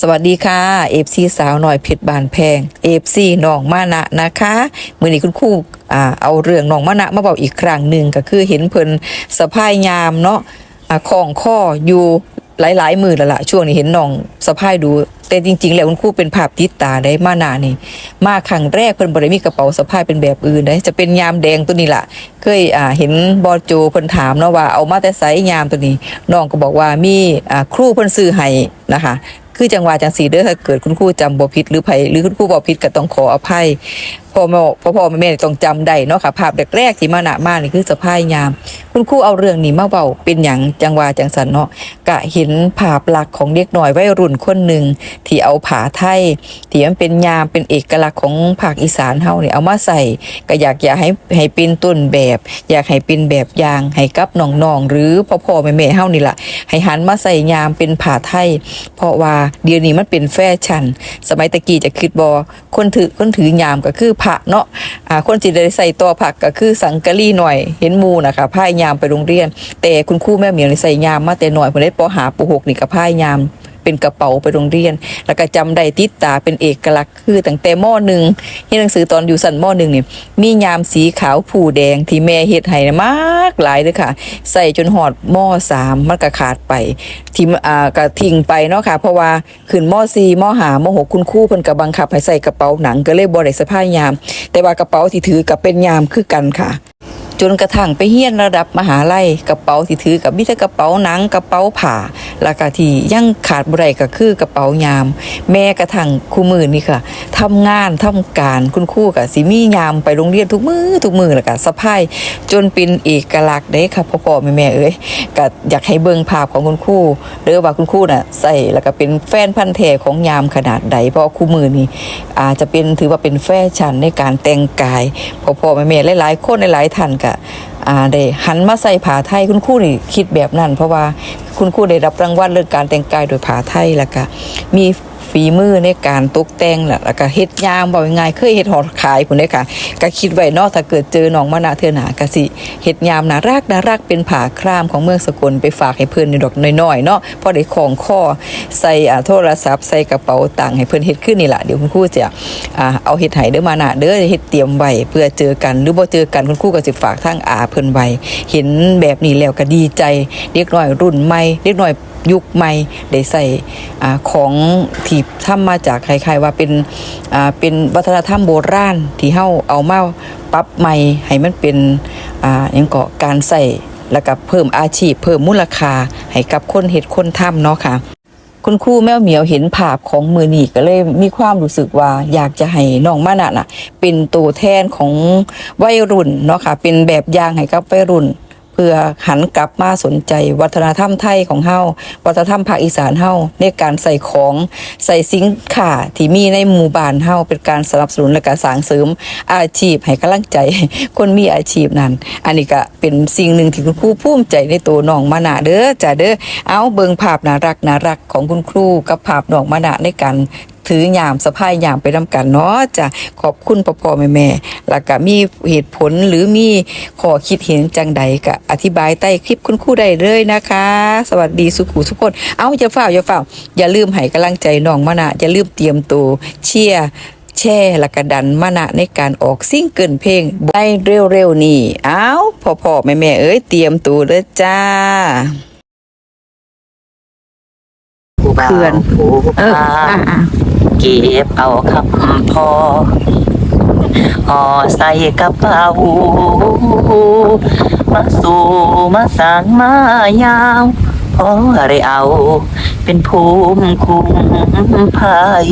สวัสดีค่ะเอฟซีสาวหน่อยเพชรบานแพงเอฟซีน้องมานะนะคะเมื่อนี้คุณครูอ่าเอาเรื่องน้องมานะมาบอกอีกครั้งหนึ่งก็คือเห็นเพิ่นสะพายยามเนาะอ่าของข้ออยู่หลายๆมือแล้วละช่วงนี้เห็นน้องสะพายดู แต่จริง ๆ แล้วคุณครูเป็นภาพติดตาได้มานานี่ มาครั้งแรกเพิ่นบ่ได้มีกระเป๋าสะพายเป็นแบบอื่นได้จะเป็นยามแดงตัวนี้ล่ะเคยอ่าเห็นบอโจเพิ่นถามเนาะว่าเอามาแต่ไสยามตัวนี้น้องก็บอกว่ามีอ่าครูเพิ่นซื้อให้นะคะ คือจังหวะจังสีเด้อถ้าเกิดคุณครูจำบ่ผิดหรือไผหรือคุณครูบ่ผิดก็ต้องขออภัย พ่อแม่พ่อพ่อแม่ต้องจำได้เนาะค่ะภาพแรกๆที่มาหนะมานี่คือสะพายยาม คุณครูเอาเรื่องนี้มาเว้าเป็นหยังจังวะจังสันเนาะกะเห็นภาพลักษณ์ของเด็กหน้อยวัยรุ่นคนหนึ่งที่เอาผาไทยที่มันเป็นยามเป็นเอกลักษณ์ของภาคอีสานเฮานี่เอามาใส่ก็อยากอยากให้ให้เป็นต้นแบบ อยากให้เป็นแบบอย่างให้กับน้องๆหรือพ่อพ่อแม่แม่เฮานี่ล่ะให้หันมาใส่ยามเป็นผาไทย เพราะว่าเดี๋ยวนี้มันเป็นแฟชั่น สมัยตะกี้จะคิดบอคนถือคนถือยามก็คือผักเนาะอ่าคนจิได้ใส่ตัวผักก็คือสังกะรีหน่อยเห็นมูนะคะพายามไปโรงเรียน แต่คุณครูแม่เหมียวนี่ใส่ยามมาแต่หน่อยผมได้ปอหาปูหกนี่กับพายาม เป็นกระเป๋าไปโรงเรียน แล้วก็จำได้ติดตาเป็นเอกลักษณ์คือตั้งแต่มหนึ่งหนังสือตอนอยู่สันมหนึ่งนี่มียามสีขาวผูแดงที่แม่เฮ็ดให้มากหลายเลยค่ะ ใส่จนหอดมสามมันก็ขาดไปที่อ่าก็ทิ้งไปเนาะค่ะ เพราะว่าขึ้นมสี่มห้ามหกคุณครูเพิ่นก็บังคับให้ใส่กระเป๋าหนังก็เลยบ่ได้สะพายยาม แต่ว่ากระเป๋าที่ถือก็เป็นยามคือกันค่ะ จนกระทั่งไปเฮียนระดับมหาลัยกระเป๋าที่ถือกับมิตรกระเป๋าหนังกระเป๋าผ้าแล้วก็ที่ยังขาดบได้ก็คือกระเป๋ายาม แม่กระทั่งคู่มือนี่ค่ะทำงานทำการคุณครูกับสิมียามไปโรงเรียนทุกมือทุกมือแล้วก็สะพายจนเป็นเอกลักษณ์เด้ค่ะพ่อพ่อแม่แม่เอ้ยก็อยากให้เบิ่งภาพของคุณครูเด้อว่าคุณครูน่ะใส่แล้วก็เป็นแฟนพันธุ์แท้ของยามขนาดใดเพราะคู่มือนี่อาจจะเป็นถือว่าเป็นแฟชั่นในการแต่งกายพ่อพ่อแม่แม่หลายๆคนหลายๆท่านก็ได้หันมาใส่ผ้าไทยคุณครูนี่คิดแบบนั้น เพราะว่าคุณครูได้รับรางวัลเรื่องการแต่งกายโดยผ้าไทยแล้วก็มี ฝีมือในการตกแต่งแหละแล้วก็เฮ็ดยามบอกง่ายเคยเฮ็ดหอขายพุ่นเด้ค่ะ ก็คิดไว้นาะถ้าเกิดเจอน้องมานาเทื่อหนาก็สิเฮ็ดยามน่ารักน่ารักเป็นผ้าครามของเมืองสกลไปฝากให้เพิ่นในดอกน้อยๆเนาะพอได้ของข้อใส่อ่าโทรศัพท์ใส่กระเป๋าตังค์ให้เพิ่นเฮ็ดขึ้นนี่ล่ะเดี๋ยวคุณครูจะอ่าเอาเฮ็ดให้เด้อมานาเด้อเฮ็ดเตรียมไว้เพื่อเจอกันหรือบ่เจอกันคุณครูก็สิฝากทางอาเพิ่นไว้เห็นแบบนี้แล้วก็ดีใจเด็กน้อยรุ่นใหม่เด็กน้อย ยุคใหม่ได้ใส่ของที่ทำมาจากคล้ายๆว่าเป็นเป็นวัฒนธรรมโบราณที่เฮาเอามาปรับใหม่ให้มันเป็นอ่าหยังก็การใส่แล้วก็เพิ่มอาชีพ เพิ่มมูลค่าให้กับคนเฮ็ดคนทำเนาะค่ะ คุณครูแมวเหมียวเห็นภาพของมือนีก็เลยมีความรู้สึกว่าอยากจะให้น้องมานะน่ะ เป็นตัวแทนของวัยรุ่นเนาะค่ะ เป็นแบบอย่างให้กับวัยรุ่น เพื่อหันกลับมาสนใจ วัฒนธรรมไทยของเฮาวัฒนธรรมภาคอีสานเฮาในการใส่ของใส่สินค้าที่มีในหมู่บ้านเฮาเป็นการสนับสนุนและการสร้างเสริมอาชีพให้กำลังใจ คนมีอาชีพนั้น อันนี้ก็เป็นสิ่งหนึ่งที่คุณครูภูมิใจในตัวน้องมานะเด้อจ้าเด้อเอาเบิงภาพน่ารักน่ารักของคุณครูกับภาพน้องมานะในการ ถือยามสะพายยามไปนำกันเนาะจ้ะขอบคุณพ่อพ่อแม่แม่แล้วก็มีเหตุผลหรือมีข้อคิดเห็นจังใดก็อธิบายใต้คลิปคุณครูได้เลยนะคะ สวัสดีสุขุทุกคน เอาอย่าเฝ้าอย่าเฝ้าอย่าลืมให้กำลังใจน้องมานะอย่าลืมเตรียมตัวเชียร์แช่และกระดันมานะในการออกซิงเกิลเพลงได้เร็วๆนี้เอาพ่อพ่อแม่แม่เอ้ยเตรียมตัวเด้อจ้า เพื่อนผู้เออบ่าอะวอะเก็บเอาคำพอห่อใส่กระเป๋ามาสู่มาสางมายาวพอได้เอา เป็นภูมิคุ้มภัย